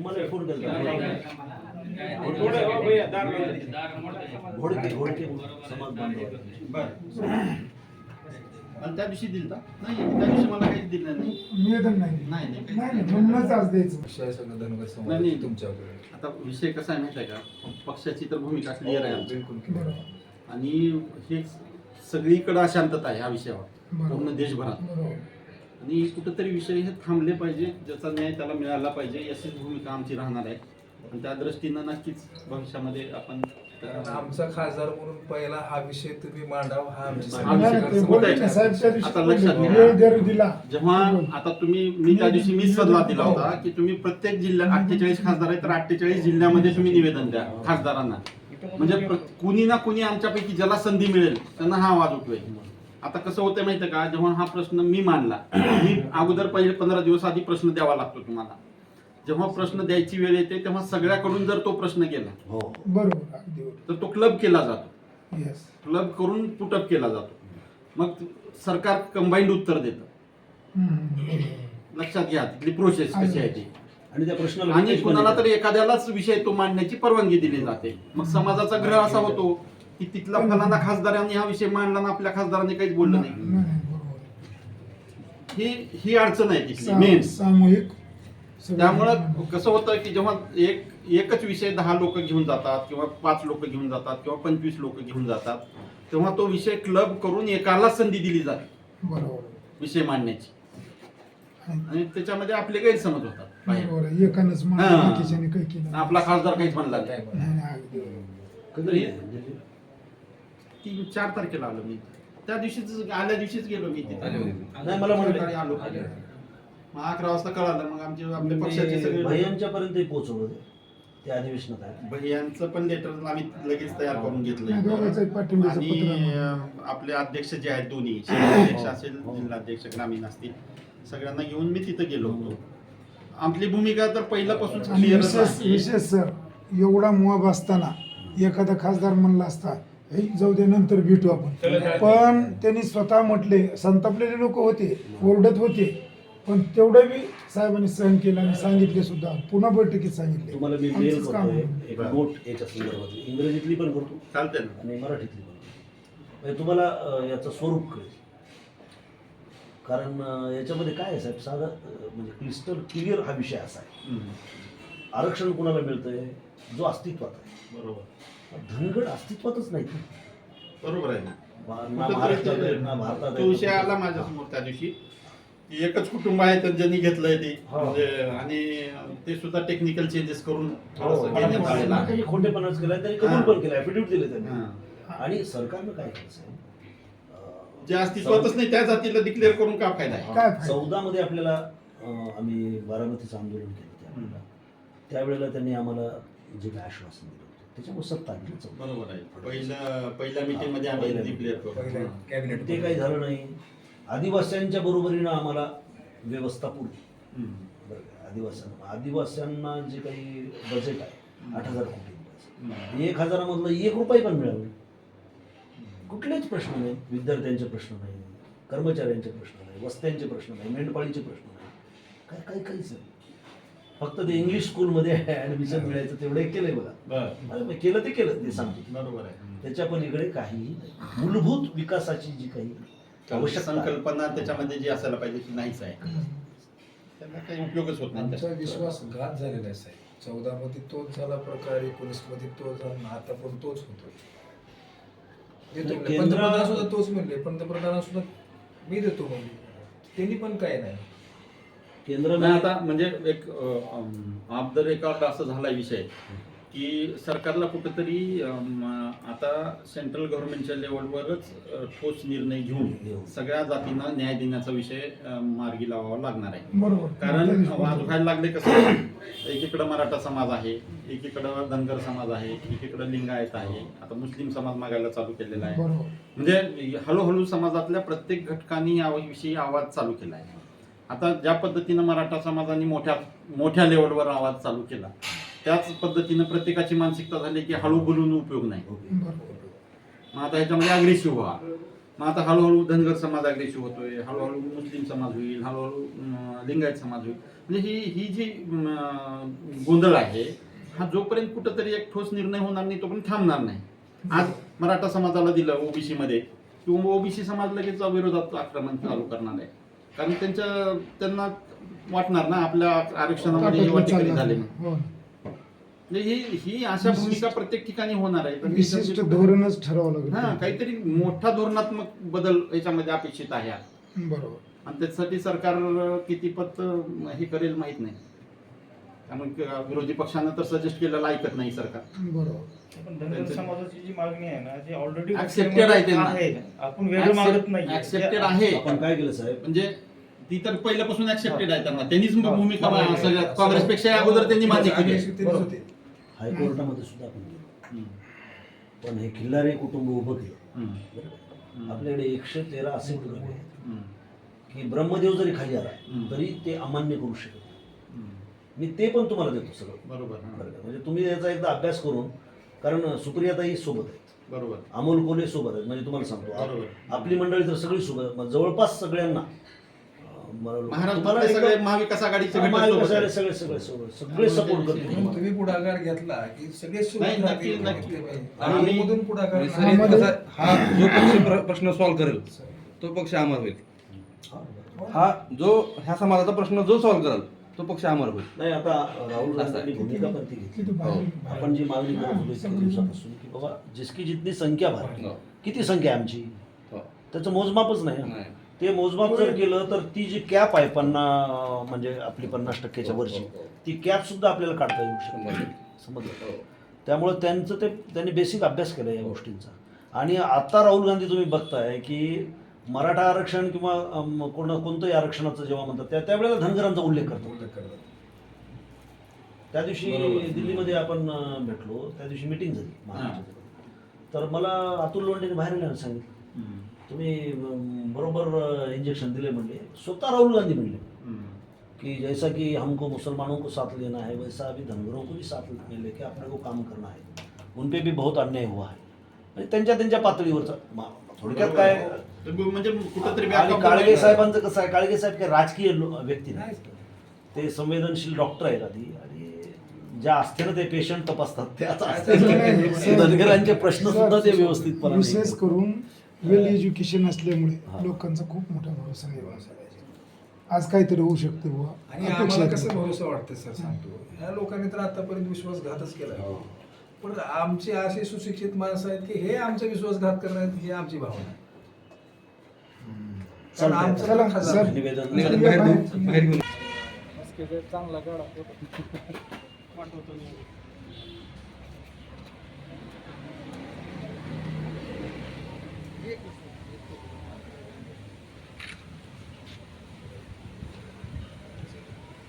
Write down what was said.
तुम्हाला फोन घोडके घोडके समाज बांधव. आणि त्या दिवशी दिलता? नाही त्या दिवशी मला काहीच दिलं नाही. निवेदन नाही नाही, नाही, काहीच नाही नाही म्हणूनच आज द्यायचं. विषय सगळं धनगर नाही, समाज नाही. तुमच्याकडे. आता विषय कसा आहे माहिती आहे का? पक्षाची तर भूमिका क्लिअर आहे. बिलकुल आणि हे सगळीकडे अशांतता आहे ह्या विषयावर. पूर्ण देशभरात. आणि कुठेतरी विषय हे थांबले पाहिजे ज्याचा न्याय त्याला मिळाला पाहिजे अशीच भूमिका आमची राहणार आहे. आणि त्या दृष्टीनं नक्कीच भविष्यामध्ये आपण आमचा खासदार म्हणून पहिला हा विषय तुम्ही मांडावा हा आता लक्षात घ्या. जेव्हा आता तुम्ही मी त्या दिवशी मी सल्ला दिला होता की तुम्ही प्रत्येक जिल्ह्यात अठ्ठेचाळीस खासदार आहेत तर अठ्ठेचाळीस जिल्ह्यामध्ये तुम्ही निवेदन द्या खासदारांना. म्हणजे कुणी ना कुणी आमच्यापैकी ज्याला संधी मिळेल त्यांना हा आवाज उठवेल. आता कसं होतं माहितीये का? जेव्हा हा प्रश्न मी मांडला मी अगोदर पहिले पंधरा दिवस आधी प्रश्न द्यावा लागतो तुम्हाला. जेव्हा प्रश्न द्यायची वेळ येते तेव्हा सगळ्याकडून जर तो प्रश्न गेला हो. बरोबर तर तो क्लब केला जातो. येस क्लब करून पुटअप केला जातो. मग सरकार कंबाईंड उत्तर देतं. लक्षात घ्या तिथली प्रोसेस कशी आहे ती. आणि त्या प्रश्नाला आणि कुणाला तरी एखाद्यालाच विषय तो मांडण्याची परवानगी दिली जाते. मग समाजाचा ग्रह असा होतो की तिथला फलाना खासदारांनी हा विषय मांडला ना आपल्या खासदारांनी काहीच बोललं नाही. ही ही अडचण आहे तिथली मेन सामूहिक त्यामुळं कसं होतं की जेव्हा एक एकच विषय दहा लोक घेऊन जातात किंवा पाच लोक घेऊन जातात किंवा पंचवीस लोक घेऊन जातात तेव्हा तो विषय क्लब करून एकाला संधी दिली जाते. बरोबर. विषय मांडण्याची. आणि त्याच्यामध्ये आपले गैरसमज होतात. एकानंच. आपला खासदार काहीच म्हणला नाही काय नाही, नाही, अगदी बरोबर. कधी हे- दिल्ली? तीन चार तारखेला आलो मी त्या दिवशीच आल्या दिवशीच गेलो मी तिथे. नाही मला म्हणले. आलो. मग अकरा वाजता कळालं मग आमचे आपले पक्षाचे सगळे भैयांच्या पर्यंत पोहोचवलं ते. त्या अधिवेशनात. आहे भैयांचं पण लेटर आम्ही लगेच तयार करून नाही, घेतलं आणि आपले अध्यक्ष जे आहेत दोन्ही अध्यक्ष असेल जिल्हाध्यक्ष ग्रामीण असतील सगळ्यांना घेऊन मी तिथं गेलो होतो. आपली भूमिका तर पहिल्यापासून क्लिअर विशेष सर एवढा मोब असताना एखादा खासदार म्हणला असता "हे, जाऊ दे नंतर भेटू आपण. पण त्यांनी स्वतः म्हटले संतापलेले लोक होते ओरडत होते. पण तेवढं बी साहेबांनी सहन केलं आणि सांगितले सुद्धा. पुन्हा बैठकीत सांगितले. तुम्हाला मी मेल आमचंच काम करतोय आहे. एक नोट याच्या संदर्भात इंग्रजीतली पण करतो. चालते ना. आणि मराठीतली पण म्हणजे तुम्हाला अं, याचं स्वरूप कळेल. कारण अं, याच्यामध्ये काय आहे साहेब? साधा अं, म्हणजे क्रिस्टल क्लिअर हा विषय असा आहे. हम्म. आरक्षण कुणाला मिळतंय? जो अस्तित्वात आहे. बरोबर. धनगड अस्तित्वातच नाही बरोबर आहे ना ना महाराष्ट्रात आहे, ना भारतात आहे. तो विषय आला माझ्यासमोर त्या दिवशी की एकच कुटुंब आहे तर ज्यांनी घेतलंय ते हो. म्हणजे आणि ते सुद्धा टेक्निकल चेंजेस करून थोडंसं हो, घेण्यात आलेलं आहे. त्यांनी खोटेपणाच केलाय त्यांनी कबूल पण केलं दिले त्यांनी हां. आणि सरकारनं काय जे अस्तित्वातच नाही त्या जातीला डिक्लेअर करून का फायदा आहे काय फायदा? चौदा मध्ये आपल्याला अं, आम्ही बारामतीचं आंदोलन केलं त्यावेळेला त्यावेळेला त्यांनी आम्हाला जे काय आश्वासन दिलं त्याच्यामुळे सत्ता आली ना बरोबर आहे. पहिल्या पहिल्या मीटिंगमध्ये आम्ही पहिल्या पहिल्या करू कॅबिनेट ते काही झालं नाही. आदिवासींच्या बरोबरीनं आम्हाला व्यवस्था पुरली हम्म. बरं का? आदिवासींना आदिवासींना जे काही बजेट आहे आठ हजार कोटी रुपयाचं. हम्म. एक हजारामधलं एक रुपये पण मिळालं नाही. कुठलेच प्रश्न नाही. विद्यार्थ्यांचे प्रश्न नाही. कर्मचाऱ्यांचे प्रश्न नाही. वस्त्यांचे प्रश्न नाही. मेंढपाळीचे प्रश्न नाही. काय काय काहीच नाही. फक्त ते इंग्लिश स्कूलमध्ये ऍडमिशन मिळायचं तेवढं केलंय बघा. केलं ते केलं ते सांगतो. बरोबर आहे. त्याच्या पलीकडे काहीही नाही. मूलभूत विकासाची जी काही. संकल्पना त्याच्यामध्ये जी असायला पाहिजे ती नाहीच आहे. त्याला काही उपयोगच होत नाही. आमचा त्याचा. विश्वासघात झालेला आहे साहेब. चौदा मध्ये तोच झाला प्रकार एकोणीसमध्ये तोच झाला आता पण तोच होतो पंतप्रधान सुद्धा तोच म्हणले पंतप्रधान सुद्धा मी देतो म्हणले. त्यांनी पण काय नाही. केंद्र नाही आता म्हणजे एक द रेकॉर्ड असं झाला विषय. की सरकारला कुठंतरी आता सेंट्रल गव्हर्नमेंटच्या लेवलवरच ठोस निर्णय घेऊन. सगळ्या जातींना न्याय देण्याचा विषय मार्गी लावावा लागणार आहे. बरोबर. कारण व्हायला लागले कसं? एकीकडं मराठा समाज आहे एकीकडं धनगर समाज आहे एकीकडं लिंगायत आहे. आता मुस्लिम समाज मागायला चालू केलेला आहे. बरोबर. म्हणजे हळूहळू समाजातल्या प्रत्येक घटकांनी याविषयी आवाज चालू केला आहे. आता ज्या पद्धतीनं मराठा समाजाने मोठ्या मोठ्या लेवलवर आवाज चालू केला त्याच पद्धतीनं प्रत्येकाची मानसिकता झाली की हळू बोलून उपयोग नाही. मग आता ह्याच्यामध्ये अग्रेसिव्ह व्हा. मग आता हळूहळू धनगर समाज अग्रेसिव्ह होतोय हळूहळू मुस्लिम समाज होईल हळूहळू लिंगायत समाज होईल. म्हणजे ही ही जी गोंधळ आहे हा जोपर्यंत कुठंतरी एक ठोस निर्णय होणार नाही तोपर्यंत थांबणार नाही. आज मराठा समाजाला दिलं ओबीसीमध्ये किंवा ओबीसी समाज लगेच विरोधात आक्रमण चालू करणार आहे. कारण त्यांच्या त्यांना वाटणार ना आपल्या आरक्षणामध्ये हे वाटेकरी झाले. हो. म्हणजे ही ही अशा भूमिका प्रत्येक ठिकाणी होणार आहे विशिष्ट धोरणच ठरावं हा लागेल काहीतरी मोठा धोरणात्मक बदल याच्यामध्ये अपेक्षित आहे. बरोबर आणि त्याच्यासाठी सरकार कितीपत अं, हे करेल माहीत नाही कारण विरोधी पक्षानं तर सजेस्ट केलेलं ऐकत नाही सरकार बरोबर पण धनगर समाजाची जी मागणी आहे ना जी ऑलरेडी Accepted आहे. आपण वेगळं मागत नाही ऍक्सेप्टेड आहे आपण काय केलं साहेब म्हणजे ती तर पहिल्यापासून ऍक्सेप्टेड आहे त्यांना त्यांनीच हा. भूमिका हा. सगळ्यात काँग्रेसपेक्षा अगोदर त्यांनी मान्य केली आहे. तेच होते हायकोर्टामध्ये सुद्धा आपण गेलो. हम्म. पण हे खिल्लारी कुटुंब उभं केलं हम्म. आपल्याकडे एकशे तेरा असे पुरावे आहेत हम्म. की ब्रह्मदेव जरी खाली आला हम्म. तरी ते अमान्य करू शकत. मी ते पण तुम्हाला देतो सगळं बरोबर हा. बरं का? म्हणजे तुम्ही याचा एकदा अभ्यास करून कारण सुप्रियाताई सोबत आहेत बरोबर अमोल कोले सोबत आहेत म्हणजे तुम्हाला सांगतो बरोबर. आप- आपली मंडळी तर सगळी सोबत मग जवळपास सगळ्यांना अं, मला- तुम्हाला महाराष्ट्रातले एकदम- सगळे महाविकास आघाडीचे घटक महाविकास सोबत आहेत. आघाडी सगळे सगळे सोबत सगळे सपोर्ट म्हणून तुम्हाला. तुम्ही पुढाकार घेतला की सगळे सोबत नाही, नक्की, राहतील. नक्की. आणि आणि- मधून पुढाकार म्हणजे कसा- हा जो पक्ष प्र- प्रश्न सॉल्व्ह करेल तो पक्ष अमर होईल हा. हा जो ह्या समाजाचा प्रश्न जो सॉल्व्ह करेल तो पक्ष अमर होईल नाही आता राहुल गांधी भूमिका पण ती घेतली. बाहेर- आपण जी मागणी करत होतो इतक्या दिवसापासून की बाबा जिसकी जितनी संख्या भर. हो. किती संख्या आहे आमची? हो. त्याचं मोजमापच नाही. ते मोजमाप जर केलं तर ती जी कॅप आहे पन्ना म्हणजे आपली पन्नास टक्क्याच्या वरची ती कॅप सुद्धा आपल्याला काढता येऊ शकते. समजलं. हो. त्यामुळं त्यांचं ते त्यांनी बेसिक अभ्यास केला या गोष्टींचा. आणि आता राहुल गांधी तुम्ही बघताय की मराठा आरक्षण किंवा अम, कोण कोणतंही आरक्षणाचं जेव्हा म्हणतात त्या त्यावेळेला धनगरांचा उल्लेख करतो उल्लेख करतात. त्या दिवशी बरोबर. दिल्लीमध्ये आपण अं, भेटलो त्या दिवशी मिटिंग झाली महाराष्ट्राची. तर मला अतुल लोंढेने बाहेर येण्याला सांगितलं हम्म. तुम्ही बरोबर इंजेक्शन दिले म्हणले स्वतः राहुल गांधी म्हणले हम्म. कि जैसा कि हमको मुसलमानों को साथ लेना है वैसा अभी धनगरों को भी साथ लेके अपने को काम करना है उन पे भी बहुत अन्याय हुआ है म्हणजे त्यांच्या त्यांच्या पातळीवरचा. मा- थोडक्यात काय? म्हणजे कुठंतरी आणि काळगे. साहेबांचं कसं आहे? काळगे साहेब काही राजकीय लो- व्यक्ती नाही. ते संवेदनशील डॉक्टर आहेत आधी. आणि ज्या आस्थेनं ते पेशंट तपासतात त्याच नाही, आस्थेनं धनगरांचे प्रश्न सुद्धा ते सर, व्यवस्थितपणे विशेष करून वेल एज्युकेशन असल्यामुळे हा. लोकांचा खूप मोठा भरोसा निर्माण झाला आहे. आज काहीतरी होऊ शकते बुवा. आणि अपेक्षा आम्हाला आहे. कसं भरोसा वाटतं सर सांगतो. ह्या लोकांनी तर आतापर्यंत विश्वासघातच केला हो. पण आमचे असे सुशिक्षित माणसं आहेत की हे आमचा विश्वासघात करणार हे आमची भावना आहे. कारण चांगला गाडा